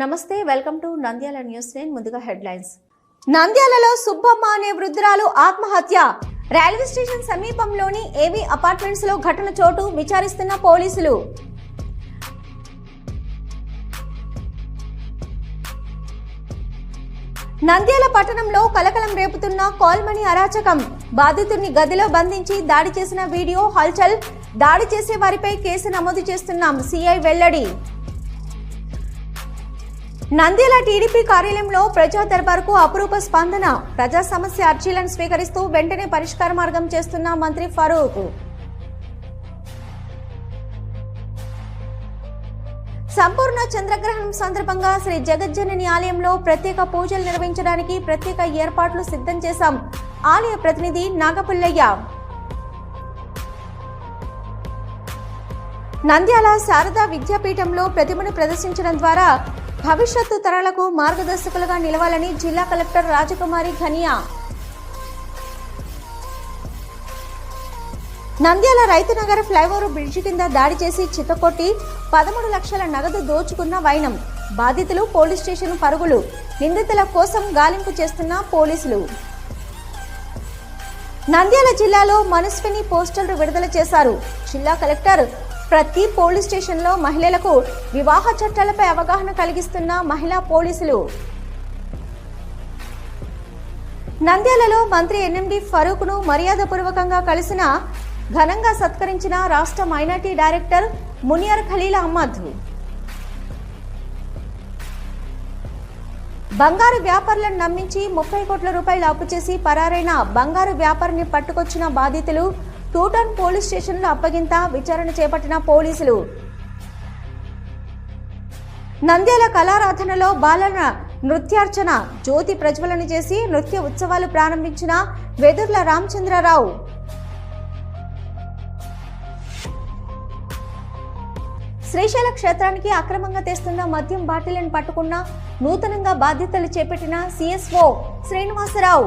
నమస్తే welcome to Nandyal news నేను ముందుగా హెడ్లైన్స్. నంద్యాలలో సుబ్బమ్మ అనే వృద్ధురాలు ఆత్మహత్య. రైల్వే స్టేషన్ సమీపంలోని ఏవి అపార్ట్మెంట్స్లో ఘటన చోటు విచారిస్తున్న పోలీసులు. నంద్యాల పట్టణంలో కలకలం రేపుతున్న కాల్మణి అరాచకం. బాధితుడిని గదిలో బంధించి దాడి చేసిన వీడియో హల్చల్. దాడి చేసే వారిపై కేసు నమోదు చేస్తున్నాం సిఐ వెల్లడి. నంద్యాల టీడీపీ కార్యాలయంలో ప్రజా దర్బార్కు అపురూప స్పందన. ప్రజా సమస్య అర్జీలను స్వీకరిస్తూ వెంటనే పరిష్కార మార్గం చేస్తున్న మంత్రి ఫరూక్. సంపూర్ణ చంద్రగ్రహణం సందర్భంగా శ్రీ జగజ్జనని ఆలయంలో ప్రత్యేక పూజలు నిర్వహించడానికి ప్రత్యేక ఏర్పాట్లు సిద్ధం చేశాం. ఆలయ ప్రతినిధి నాగపుల్లయ్య. నంద్యాల శారదా విద్యాపీఠంలో ప్రతిభను ప్రదర్శించడం ద్వారా భవిష్యత్తు తరాలకు మార్గదర్శకులుగా నిలవాలని జిల్లా collector Rajakumari Ghaniya. Nandyal Raitunagar flyover bridge కింద దాడి చేసి చిత్తకొట్టి పదమూడు లక్షల నగదు దోచుకున్న వైనం. బాధితులు పోలీస్ స్టేషన్ పరుగులు. నిందితుల కోసం గాలింపు చేస్తున్న పోలీసులు. నంద్యాల జిల్లాలో మనస్విని పోస్టర్లు విడుదల చేశారు. జిల్లా కలెక్టర్ ప్రతి పోలీస్ స్టేషన్లో మహిళలకు వివాహ చట్టాలపై అవగాహన కలిగిస్తున్న మహిళా పోలీసులు. నంద్యాలలో మంత్రి ఎన్ఎండి ఫరూక్ను మర్యాదపూర్వకంగా కలిసిన ఘనంగా సత్కరించిన రాష్ట్ర మైనార్టీ డైరెక్టర్ మునియర్ ఖలీల్ అహ్మద్. బంగారు వ్యాపారులను నమ్మించి ముప్పై కోట్ల రూపాయలు అప్పు చేసి పరారైన బంగారు వ్యాపారిని పట్టుకొచ్చిన బాధితులు టూటౌన్ పోలీస్ స్టేషన్లో అప్పగింత విచారణ చేపట్టిన పోలీసులు. నంద్యాల కళారాధనలో బాలన నృత్యార్చన జ్యోతి ప్రజ్వలన చేసి నృత్య ఉత్సవాలు ప్రారంభించిన వెదుర్ల రామచంద్రరావు. శ్రీశైల క్షేత్రానికి అక్రమంగా తెస్తున్న మద్యం బాటిళ్ళను పట్టుకున్న నూతనంగా బాధ్యతలు చేపట్టిన CSO Srinivasarao.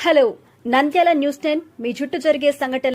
Hello Nandyal news ten మీ చుట్టూ జరిగే సంఘటన